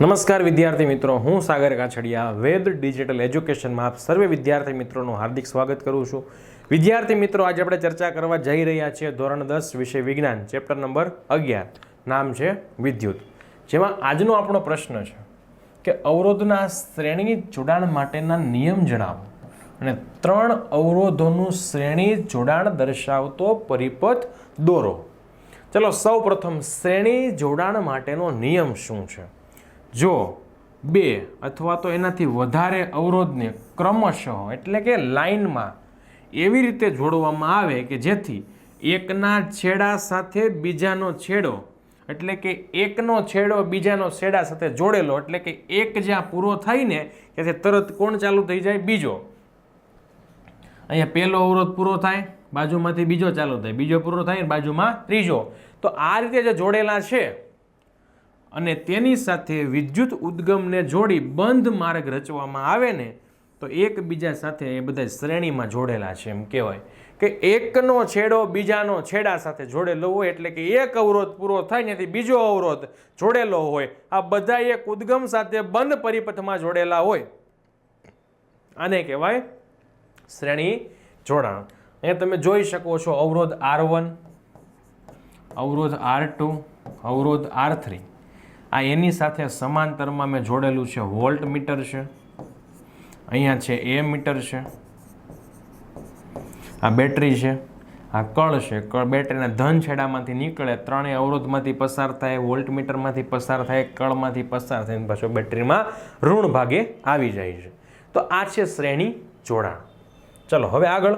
નમસ્કાર વિદ્યાર્થી મિત્રો, હું સાગર કાછડિયા વેદ ડિજિટલ એજ્યુકેશનમાં આપ સર્વે વિદ્યાર્થી મિત્રોનું હાર્દિક સ્વાગત કરું છું. વિદ્યાર્થી મિત્રો, આજે આપણે ચર્ચા કરવા જઈ રહ્યા છીએ ધોરણ દસ વિષય વિજ્ઞાન, ચેપ્ટર નંબર અગિયાર. નામ છે વિદ્યુત. જેમાં આજનો આપણો પ્રશ્ન છે કે અવરોધના શ્રેણી જોડાણ માટેના નિયમ જણાવો. અને ત્રણ અવરોધોનું શ્રેણી જોડાણ દર્શાવતો પરિપથ દોરો. ચલો સૌ પ્રથમ શ્રેણી જોડાણ માટેનો નિયમ શું છે? જો બે અથવા તો એનાથી વધારે અવરોધને ક્રમશઃ એટલે કે લાઇનમાં એવી રીતે જોડવામાં આવે કે જેથી એકના છેડા સાથે બીજાનો છેડો એટલે કે એકનો છેડો બીજાનો છેડા સાથે જોડેલો એટલે કે એક જ્યાં પૂરો થાય ને ત્યાંથી તરત કોણ ચાલુ થઈ જાય? બીજો. અહીંયા પહેલો અવરોધ પૂરો થાય, બાજુમાંથી બીજો ચાલુ થાય, બીજો પૂરો થાય બાજુમાં ત્રીજો. તો આ રીતે જે જોડેલા છે અને તેની સાથે વિદ્યુત ઉદ્ગમને જોડી બંધ માર્ગ રચવામાં આવે ને, તો એકબીજા સાથે એ બધા શ્રેણીમાં જોડેલા છે એમ કહેવાય. કે એકનો છેડો બીજાનો છેડા સાથે જોડેલો હોય એટલે કે એક અવરોધ પૂરો થાય ત્યાંથી બીજો અવરોધ જોડેલો હોય. આ બધા એક ઉદ્ગમ સાથે બંધ પરિપથમાં જોડેલા હોય. આને કહેવાય શ્રેણી જોડાણ. અહીંયા તમે જોઈ શકો છો અવરોધ આર વન, અવરોધ આર ટુ, અવરોધ આર થ્રી. આ એની સાથે સમાંતરમાં મેં જોડેલું છે વોલ્ટ મીટર છે. અહીંયા છે એ મીટર છે. આ બેટરી છે. આ કળ છે. કળ બેટરીના ધન છેડામાંથી નીકળે, ત્રણેય અવરોધમાંથી પસાર થાય, વોલ્ટ મીટરમાંથી પસાર થાય, કળમાંથી પસાર થઈને પાછો બેટરીમાં ઋણ ભાગે આવી જાય છે. તો આ છે શ્રેણી જોડાણ. ચલો, હવે આગળ.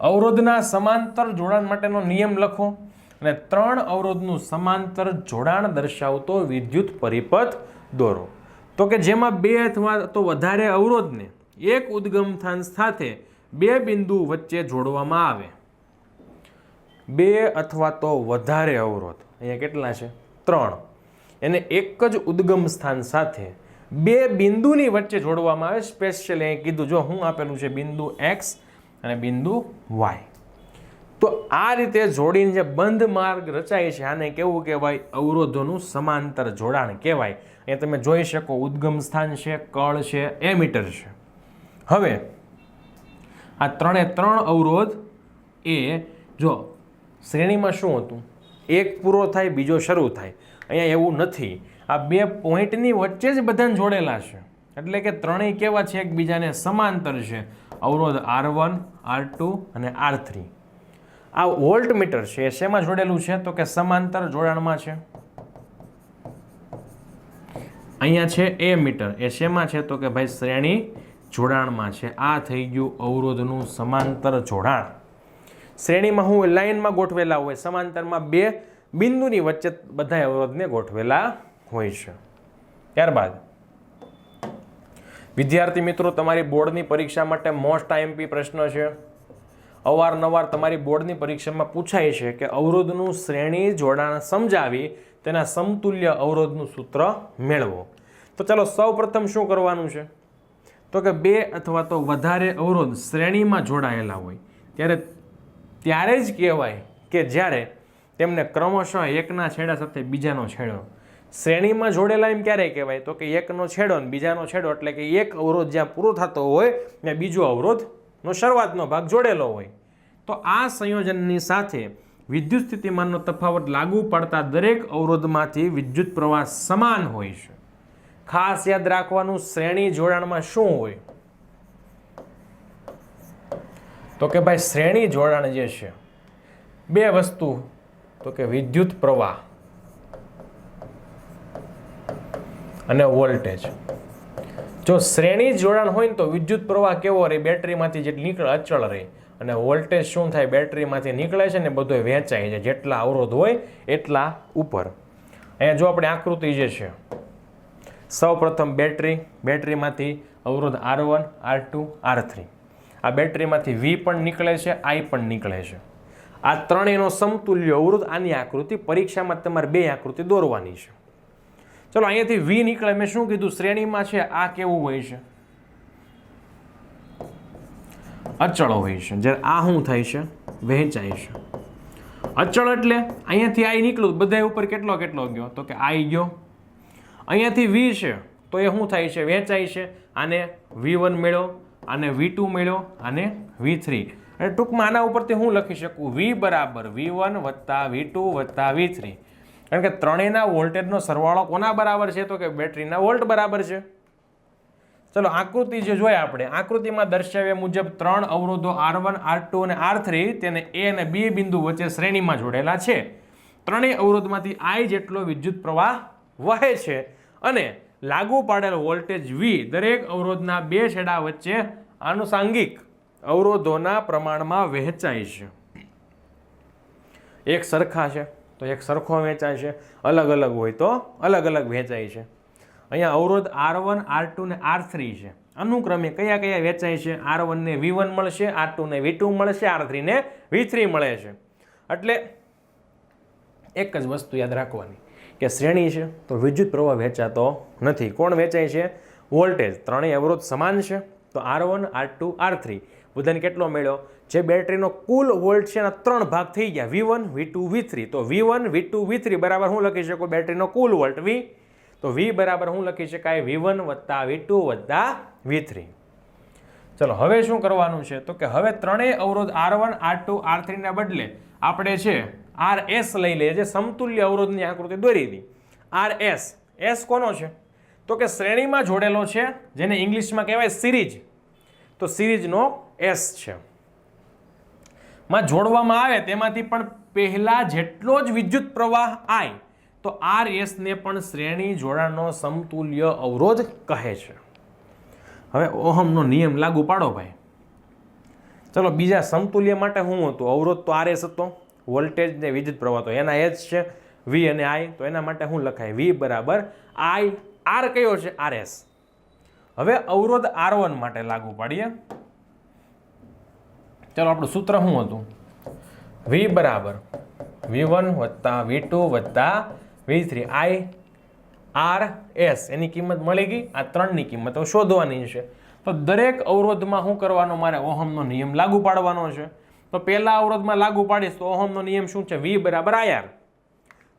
અવરોધના સમાંતર જોડાણ માટેનો નિયમ લખો. અને ત્રણ અવરોધનું સમાંતર જોડાણ દર્શાવતો વિદ્યુત પરિપથ દોરો. તો કે જેમાં બે અથવા તો વધારે અવરોધને એક ઉદ્ગમ સ્થાન સાથે બે બિંદુ વચ્ચે જોડવામાં આવે. બે અથવા તો વધારે અવરોધ. અહીંયા કેટલા છે? ત્રણ. એને એક જ ઉદ્ગમ સ્થાન સાથે બે બિંદુની વચ્ચે જોડવામાં આવે. સ્પેશિયલી અહીં કીધું, જો હું આપેલું છે બિંદુ એક્સ અને બિંદુ વાય તો આ રીતે જોડીને જે બંધ માર્ગ રચાય છે, આને કેવું કહેવાય? અવરોધોનું સમાંતર જોડાણ કહેવાય. એ તમે જોઈ શકો, ઉદ્ગમ સ્થાન છે, કળ છે એમીટર છે. હવે, આ ત્રણે ત્રણ અવરોધ એ જો શ્રેણીમાં શું હતું? એક પૂરો થાય, બીજો શરૂ થાય. અહીંયા એવું નથી. આ બે પોઈન્ટની વચ્ચે જ બધાને જોડેલા છે. એટલે કે ત્રણેય કેવા છે? એકબીજાને સમાંતર છે. અવરોધ આર વન, આર ટુ અને આર થ્રી. આ વોલ્ટ મીટર છે, એ શેમાં જોડેલું છે? તો કે સમાંતર જોડાણમાં છે? અહીંયા છે એ મીટર. એ શેમાં છે? તો કે ભાઈ શ્રેણી જોડાણમાં છે. આ થઈ ગયું અવરોધનું સમાંતર જોડાણ. શ્રેણીમાં હું લાઇનમાં ગોઠવેલા હોય, સમાંતરમાં બે બિંદુની વચ્ચે બધા અવરોધને ગોઠવેલા હોય છે. ત્યારબાદ, વિદ્યાર્થી મિત્રો, તમારી બોર્ડની પરીક્ષા માટે મોસ્ટ આઈએમપી પ્રશ્ન છે. અવારનવાર તમારી બોર્ડની પરીક્ષામાં પૂછાય છે કે અવરોધનું શ્રેણી જોડાણ સમજાવી તેના સમતુલ્ય અવરોધનું સૂત્ર મેળવો. તો ચાલો સૌ શું કરવાનું છે? તો કે બે અથવા તો વધારે અવરોધ શ્રેણીમાં જોડાયેલા હોય, ત્યારે ત્યારે જ કહેવાય કે જ્યારે તેમને ક્રમશઃ એકના છેડા સાથે બીજાનો છેડો. શ્રેણીમાં જોડેલા એમ ક્યારે કહેવાય? તો કે એકનો છેડો ને બીજાનો છેડો, એટલે કે એક અવરોધ જ્યાં પૂરો થતો હોય, ત્યાં બીજો અવરોધનો શરૂઆતનો ભાગ જોડેલો હોય. તો આ સંયોજનની સાથે વિદ્યુત સ્થિતિમાનનો તફાવત લાગુ પડતા દરેક અવરોધમાંથી વિદ્યુત પ્રવાહ સમાન હોય છે. ખાસ યાદ રાખવાનું શ્રેણી જોડાણમાં શું હોય? તો કે ભાઈ શ્રેણી જોડાણ જે છે, બે વસ્તુ, તો કે વિદ્યુત પ્રવાહ અને વોલ્ટેજ. જો શ્રેણી જોડાણ હોય ને તો વિદ્યુત પ્રવાહ કેવો રહે? બેટરીમાંથી જે નીકળે, અચળ રહે. અને વોલ્ટેજ શું થાય? બેટરીમાંથી નીકળે છે ને બધું વેચાય છે જેટલા અવરોધ હોય, એટલા ઉપર. અહીંયા જો આપણે આકૃતિ જે છે. સૌ પ્રથમ બેટરી, બેટરીમાંથી અવરોધ R one, R two, R three. આ બેટરીમાંથી વી પણ નીકળે છે, આઈ પણ નીકળે છે. આ ત્રણેયનો સમતુલ્ય અવરોધ આની આકૃતિ, પરીક્ષામાં તમારે બે આકૃતિ દોરવાની છે. ચલો, અહીંયાથી વી નીકળે. મેં શું કીધું? શ્રેણીમાં છે, આ કેવું હોય છે? અચળ હોય છે. જ્યારે આ શું થાય છે? વહેંચાય છે. અચળ એટલે અહીંયાથી આઈ નીકળ્યું બધા ઉપર કેટલો કેટલો ગયો? તો કે આઈ ગયો. અહીંયાથી વી છે, તો એ શું થાય છે? વહેંચાય છે. આને વી વન મેળો, આને વી ટુ મેળો અને વી થ્રી. અને ટૂંકમાં આના ઉપરથી હું લખી શકું? વી બરાબર, વી વન વત્તા વી ટુ વત્તા વી થ્રી. કારણ કે ત્રણેયના વોલ્ટેજનો સરવાળો કોના બરાબર છે? તો કે બેટરીના વોલ્ટ બરાબર છે. ચલો, આકૃતિ જે જોઈએ આપણે, આકૃતિમાં દર્શાવ્યા મુજબ ત્રણ અવરોધો આર વન આર ટુ અને આર થ્રી તેને એ અને બી બિંદુ વચ્ચે શ્રેણીમાં જોડેલા છે. ત્રણેય અવરોધમાંથી આઈ જેટલો વિદ્યુત પ્રવાહ વહે છે અને લાગુ પાડેલ વોલ્ટેજ વી દરેક અવરોધના બે છેડા વચ્ચે આનુષાંગિક અવરોધોના પ્રમાણમાં વહેંચાય છે. એક સરખા છે, તો એક સરખો વહેંચાય છે. અલગ અલગ હોય તો અલગ અલગ વહેંચાય છે. અહીંયા અવરોધ આર વન આર ટુ ને આર થ્રી છે. અનુક્રમે કયા કયા વેચાય છે? આર વનને વી વન મળશે આર ટુને વી ટુ મળશે આર થ્રીને વી થ્રી મળે છે. એટલે એક જ વસ્તુ યાદ રાખવાની કે શ્રેણી છે તો વિદ્યુત પ્રવાહ વેચાતો નથી. કોણ વેચાય છે? વોલ્ટેજ. ત્રણેય અવરોધ સમાન છે. તો R one R two R three બધાને કેટલો મળ્યો? જે બેટરીનો કુલ વોલ્ટ છે એના ત્રણ ભાગ થઈ ગયા. V one V two V three તો V one V two V three બરાબર હું લખી શકું? બેટરીનો કુલ વોલ્ટ વી તો વી બરાબર હું લખી શકાય? વી વન વત્તા વી ટુ વત્તા વી થ્રી. ચલો, હવે શું કરવાનું છે? તો કે હવે ત્રણેય અવરોધ R one, R two, R થ્રીના બદલે આપણે છે આર એસ લઈ લઈએ, જે સમતુલ્ય અવરોધની આકૃતિ દોરી હતી આર એસ એસ કોનો છે? તો કે શ્રેણીમાં જોડેલો છે, જેને ઇંગ્લિશમાં કહેવાય સિરીજ. તો સિરીજનો એસ છે. માં જોડવામાં આવે તેમાંથી પણ પહેલાં જેટલો જ વિદ્યુત પ્રવાહ આય તો આર એસને પણ શ્રેણી જોડાણનો સમતુલ્ય અવરોધ કહે છે. હવે ઓહમનો નિયમ લાગુ પાડો ભાઈ. ચલો બીજા સમતુલ્ય માટે શું હતું. અવરોધ તો આરએસ હતો. વોલ્ટેજ ને વિદ્યુત પ્રવાહ તો એના એચ છે. વી અને આઈ તો એના માટે શું લખાય. વી બરાબર આઈ આર કયો છે? આર એસ હવે અવરોધ આર વન માટે લાગુ પાડીએ. ચાલો આપણું સૂત્ર શું હતું? વી બરાબર. વી વન વત્તા વી ટુ વત્તા V three I R S એની કિંમત મળી ગઈ. આ ત્રણની કિંમત શોધવાની છે. તો દરેક અવરોધમાં શું કરવાનો મારે? ઓહમનો નિયમ લાગુ પાડવાનો છે. તો પહેલા અવરોધમાં લાગુ પાડીશ તો ઓહમનો નિયમ શું છે? વી બરાબર આર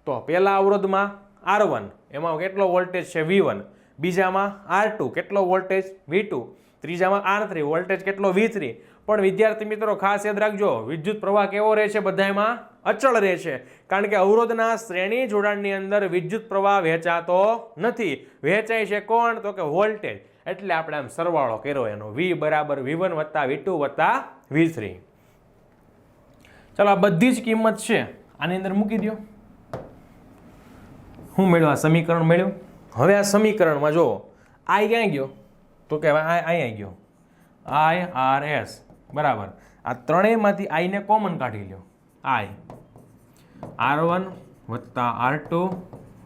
તો પહેલા અવરોધમાં આર વન એમાં કેટલો વોલ્ટેજ છે? વી વન બીજામાં આર ટુ કેટલો વોલ્ટેજ વી ટુ ત્રીજામાં આર થ્રી વોલ્ટેજ કેટલો? વી થ્રી પણ વિદ્યાર્થી મિત્રો, ખાસ યાદ રાખજો, વિદ્યુત પ્રવાહ કેવો રહે છે? બધામાં અચળ રહે છે. કારણ કે અવરોધના શ્રેણી જોડાણની અંદર વિદ્યુત પ્રવાહ વહેંચાતો નથી. વહેંચાય છે કોણ? તો કે વોલ્ટેજ. એટલે આપણે આમ સરવાળો કર્યો એનો. વી બરાબર વી વન વત્તા વી ટુ વત્તા વી થ્રી ચાલો, આ બધી જ કિંમત છે. આની અંદર મૂકી દો શું મેળવ્યું આ સમીકરણ મેળ્યું હવે આ સમીકરણમાં જુઓ. આઈ ક્યાં ગયો? તો કે અહીંયા ગયો. આઈ આર એસ બરાબર. આ ત્રણેયમાંથી આઈને કોમન કાઢી લ્યો. આઈ. આર વન વત્તા આર ટુ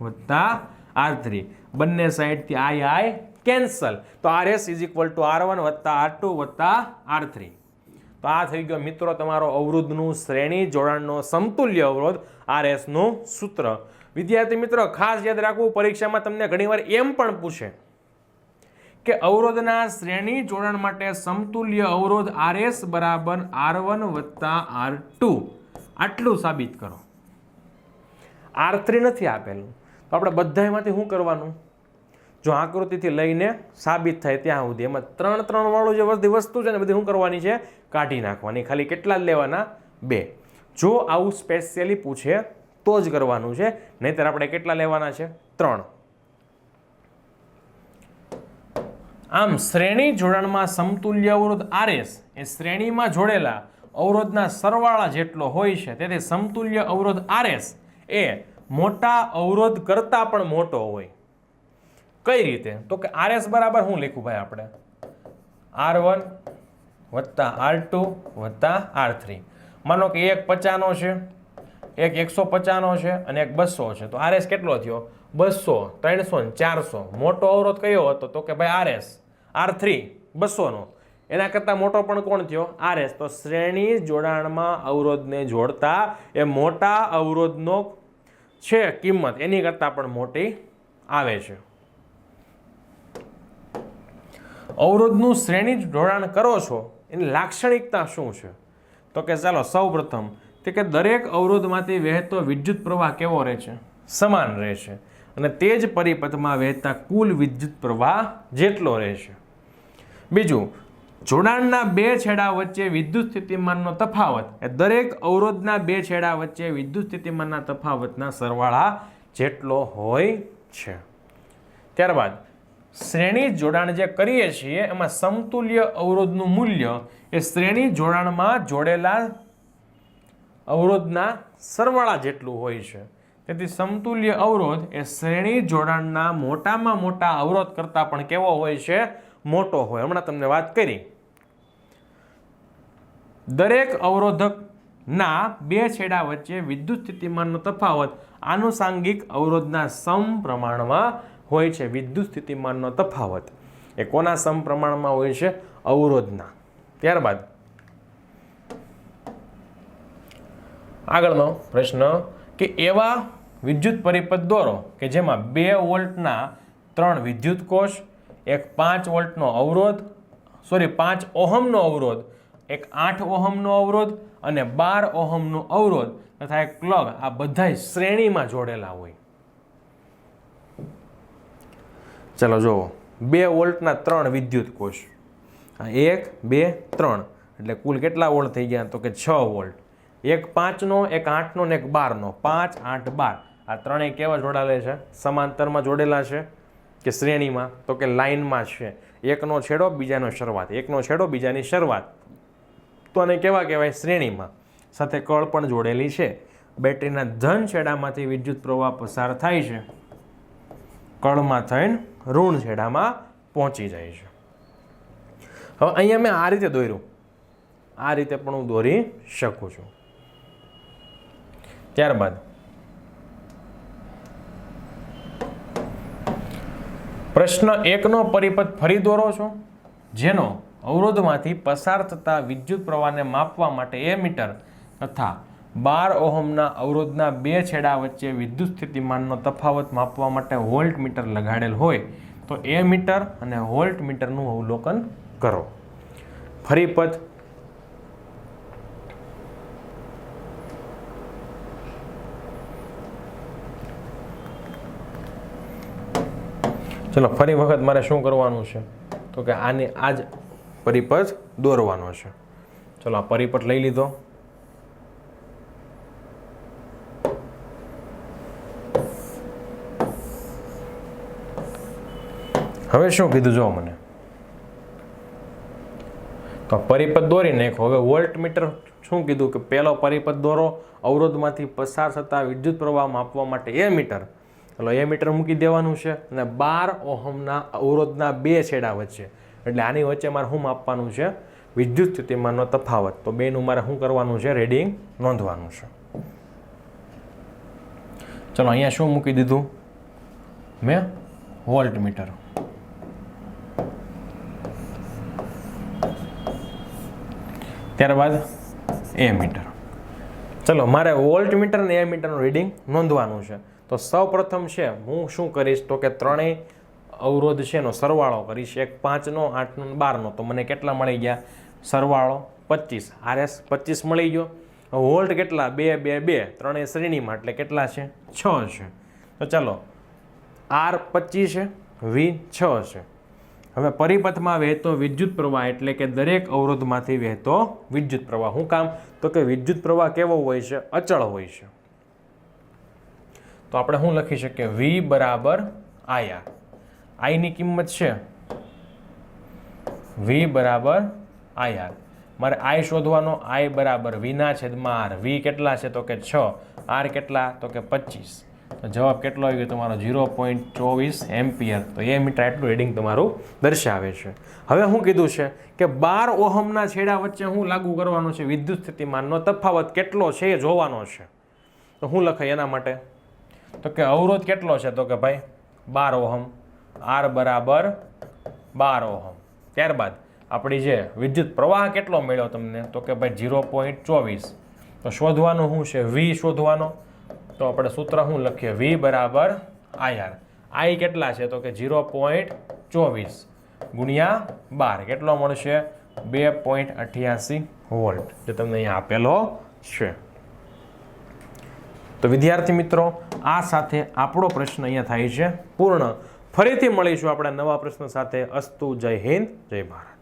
વત્તા આર થ્રી બંને સાઈડથી આઈ આઈ કેન્સલ તો R S is equal to R one વત્તા આર ટુ વત્તા આર થ્રી તો આ થઈ ગયો મિત્રો તમારો અવરોધનું શ્રેણી જોડાણનો સમતુલ્ય અવરોધ આર એસનું સૂત્ર. વિદ્યાર્થી મિત્રો, ખાસ યાદ રાખવું, પરીક્ષામાં તમને ઘણીવાર એમ પણ પૂછે કે અવરોધના શ્રેણી જોડાણ માટે સમતુલ્ય અવરોધ આર એસ બરાબર આર વન વત્તા આર ટુ આટલું સાબિત કરો. આરત્રી નથી આપેલું. તો આપણે બધામાંથી શું કરવાનું? જો આકૃતિથી લઈને સાબિત થાય ત્યાં સુધી. એમાં ત્રણ ત્રણ વાળું જે બધી વસ્તુ છે ને બધી શું કરવાની છે? કાઢી નાખવાની. ખાલી કેટલા જ લેવાના? બે. જો આવું સ્પેશિયલી પૂછે, તો જ કરવાનું છે. નહીંતર આપણે કેટલા લેવાના છે? ત્રણ. આમ શ્રેણી જોડાણમાં સમતુલ્ય અવરોધ આરએસ એ શ્રેણીમાં જોડેલા અવરોધના સરવાળા જેટલો હોય છે, તેથી સમતુલ્ય અવરોધ આરએસ એ મોટા અવરોધ કરતાં પણ મોટો હોય. કઈ રીતે? તો કે આરએસ બરાબર શું લખ્યું ભાઈ આપણે? આર વન વત્તા આર ટુ વત્તા આર થ્રી. માનો કે એક પચાનો છે, એક એકસો પચાનો છે અને એક બસો છે. તો આરએસ કેટલો થયો? બસો, ત્રણસો ને ચારસો. મોટો અવરોધ કયો હતો? તો કે ભાઈ આરએસ, આર થ્રી, બસોનો. એના કરતાં મોટો પણ કોણ થયો? આરએસ તો શ્રેણી જોડાણમાં અવરોધને જોડતા એ મોટા અવરોધનો છે કિંમત. એની કરતાં પણ મોટી આવે છે. અવરોધનું શ્રેણી જોડાણ કરો છો, એની લાક્ષણિકતા શું છે? તો કે ચાલો સૌ પ્રથમ તે કે દરેક અવરોધમાંથી વહેતો વિદ્યુત પ્રવાહ કેવો રહે છે? સમાન રહે છે. અને તે જ પરિપથમાં વહેતા કુલ વિદ્યુત પ્રવાહ જેટલો રહેશે બીજું જોડાણના બે છેડા વચ્ચે વિદ્યુત સ્થિતિમાનનો તફાવત. એ દરેક અવરોધના બે છેડા વચ્ચે વિદ્યુત સ્થિતિમાનના તફાવતના સરવાળા જેટલો હોય છે. ત્યારબાદ, શ્રેણી જોડાણ જે કરીએ છીએ, એમાં સમતુલ્ય અવરોધનું મૂલ્ય એ શ્રેણી જોડાણમાં જોડેલા અવરોધના સરવાળા જેટલું હોય છે. તેથી સમતુલ્ય અવરોધ એ શ્રેણી જોડાણના મોટામાં મોટા અવરોધ કરતાં પણ કેવો હોય છે? મોટો હોય. હમણાં તમને વાત કરી. દરેક અવરોધકના બે છેડા વચ્ચે વિદ્યુત સ્થિતિમાનનો તફાવત આનુષાંગિક અવરોધના સમપ્રમાણમાં હોય છે, વિદ્યુત સ્થિતિમાનનો તફાવત. એ કોના સમપ્રમાણમાં હોય છે? અવરોધના. ત્યારબાદ આગળનો પ્રશ્ન કે એવા વિદ્યુત પરિપથ દોરો કે જેમાં બે વોલ્ટના ત્રણ વિદ્યુત કોષ, એક પાંચ વોલ્ટનો અવરોધ, સોરી, પાંચ ઓહમનો અવરોધ એક આઠ ઓહમનો અવરોધ અને બાર ઓહમનો અવરોધ તથા એક પ્લગ આ બધાય શ્રેણીમાં જોડેલા હોય. ચલો જુઓ બે વોલ્ટના ત્રણ વિદ્યુત કોષ. એક, બે, ત્રણ. એટલે કુલ કેટલા વોલ્ટ થઈ ગયા? તો કે છ વોલ્ટ. એક પાંચનો, એક આઠનો ને એક બારનો. પાંચ, આઠ, બાર. આ ત્રણેય કેવા જોડાયેલા છે? સમાંતરમાં જોડેલા છે કે શ્રેણીમાં? તો કે લાઇનમાં છે. એકનો છેડો, બીજાનો શરૂઆત. એકનો છેડો, બીજાની શરૂઆત. તો આને કેવા કહેવાય? શ્રેણીમાં. સાથે કળ પણ જોડેલી છે. બેટરીના ધન છેડામાંથી વિદ્યુત પ્રવાહ પસાર થાય છે. કળમાં થઈને ઋણ છેડામાં પહોંચી જાય છે. હવે અહીંયા મેં આ રીતે દોર્યું. આ રીતે પણ હું દોરી શકું છું. ત્યારબાદ પ્રશ્ન એકનો પરિપથ ફરી દોરો છો? જેનો અવરોધમાંથી પસાર થતા વિદ્યુત પ્રવાહને માપવા માટે એ મીટર તથા બાર ઓહમના અવરોધના બે છેડા વચ્ચે વિદ્યુત સ્થિતિમાનનો તફાવત માપવા માટે વોલ્ટ મીટર લગાડેલ હોય, તો એ મીટર અને વોલ્ટ મીટરનું અવલોકન કરો. ફરી પદ. ચલો, ફરી વખત મારે શું કરવાનું છે? તો કે આની આ જ પરિપથ દોરવાનો છે. ચલો આ પરિપથ લઈ લીધો. હવે શું કીધું જો મને? તો પરિપથ દોરી નાખો હવે વોલ્ટ મીટર શું કીધું કે પહેલો પરિપથ દોરો અવરોધમાંથી પસાર થતા વિદ્યુત પ્રવાહ માપવા માટે એ મીટર. એટલે એ મીટર મૂકી દેવાનું છે અને બાર ઓહમના અવરોધના બે છેડા વચ્ચે. એટલે આની વચ્ચે મારે શું માપવાનું છે? વિદ્યુત સ્થિતિમાનનો તફાવત. તો બેનું મારે શું કરવાનું છે? રેડિંગ નોંધવાનું છે. ચલો, અહીંયા શું મૂકી દીધું? મેં? વોલ્ટ મીટર ત્યારબાદ એ મીટર. ચલો, મારે વોલ્ટ મીટર અને એ મીટરનું રીડિંગ નોંધવાનું છે. તો સૌ પ્રથમ છે, હું શું કરીશ? તો કે ત્રણેય અવરોધ છે એનો સરવાળો કરીશ. એક પાંચનો, આઠનો બારનો. તો મને કેટલા મળી ગયા? સરવાળો પચીસ. આરએસ પચીસ મળી ગયો. વોલ્ટ કેટલા? બે બે બે. ત્રણેય શ્રેણીમાં. એટલે કેટલા છે? છ છે. તો ચાલો, આર પચીસ વી છ છે. હવે પરિપથમાં વહેતો વિદ્યુત પ્રવાહ એટલે કે દરેક અવરોધમાંથી વહેતો વિદ્યુત પ્રવાહ. શું કામ? તો કે વિદ્યુત પ્રવાહ કેવો હોય છે? અચળ હોય છે. તો આપણે શું લખી શકીએ? વી બરાબર આયા આઈની કિંમત છે વી બરાબર આઈ આર મારે આઈ શોધવાનો આઈ બરાબર વીના છેદમાં આર વી કેટલા છે તો કે છ? આર કેટલા? તો કે પચીસ. તો જવાબ કેટલો આવી ગયો? તમારો ઝીરો પોઈન્ટ ચોવીસ એમ્પિયર. તો એ મીટર એટલું રીડિંગ તમારું દર્શાવે છે. હવે શું કીધું છે કે બાર ઓહમના છેડા વચ્ચે હું લાગુ કરવાનો છે? વિદ્યુત સ્થિતિમાનનો તફાવત કેટલો છે એ જોવાનો છે. તો હું લખાય એના માટે. તો કે અવરોધ કેટલો છે? તો કે ભાઈ બાર ઓહમ. આર બરાબર બાર ઓહમ. ત્યારબાદ આપણી જે વિદ્યુત પ્રવાહ કેટલો મળ્યો તમને? તો કે ભાઈ ઝીરો પોઈન્ટ ચોવીસ. તો શોધવાનું શું છે? વી શોધવાનો. તો આપણે સૂત્ર શું લખીએ? વી બરાબર આઈઆર આઈ કેટલા છે? તો કે ઝીરો પોઈન્ટ ચોવીસ ગુણ્યા બાર. કેટલો મળશે? બે પોઈન્ટ અઠ્યાસી વોલ્ટ, જે તમને અહીંયા આપેલો છે. તો વિદ્યાર્થી મિત્રો, આ સાથે આપણો પ્રશ્ન અહીંયા થાય છે. પૂર્ણ. ફરીથી મળીશું આપણા નવા પ્રશ્ન સાથે. અસ્તુ જય હિન્દ જય ભારત.